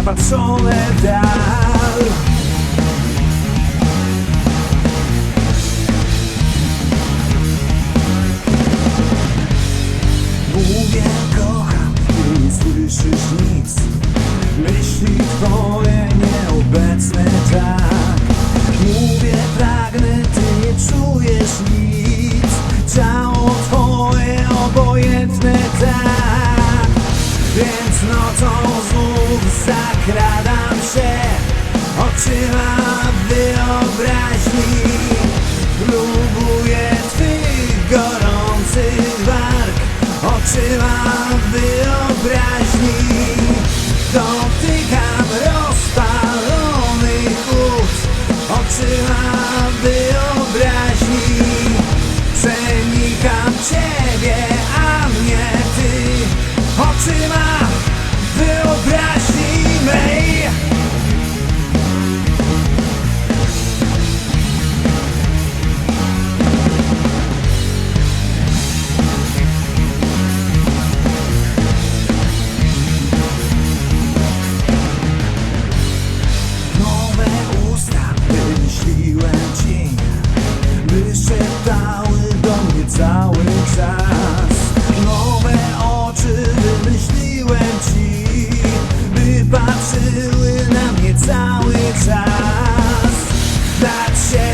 niepatrzone w dal. Mówię kocham, ty nie słyszysz nic. Myśli twoje nieobecne tak. Mówię pragnę, ty nie czujesz nic gorących warg Oczyma wyobraźni. Dotykam rozpalonych ud Oczyma wyobraźni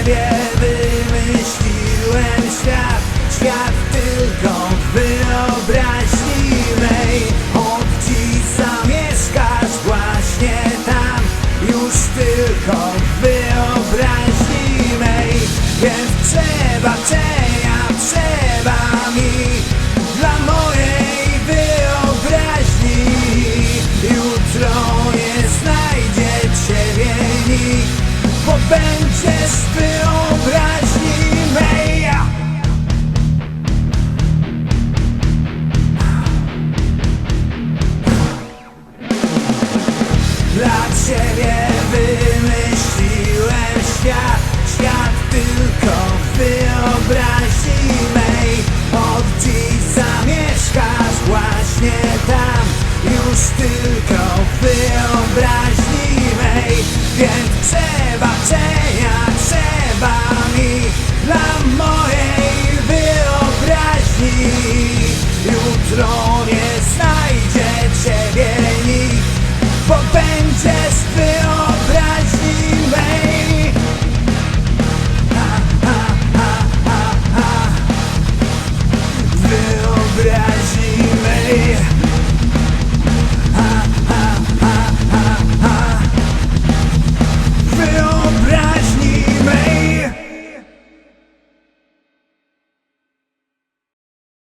ciebie wymyśliłem świat. Świat tylko wyobraźni mej Od dziś zamieszkasz właśnie tam. Już tylko wyobraźni mej Więc trzeba Dla ciebie wymyśliłem świat. Świat tylko wyobraźni mej Od dziś zamieszkasz właśnie tam. Już tylko wyobraźni mej Więc przebaczenia trzeba mi. Dla mojej wyobraźni Jutro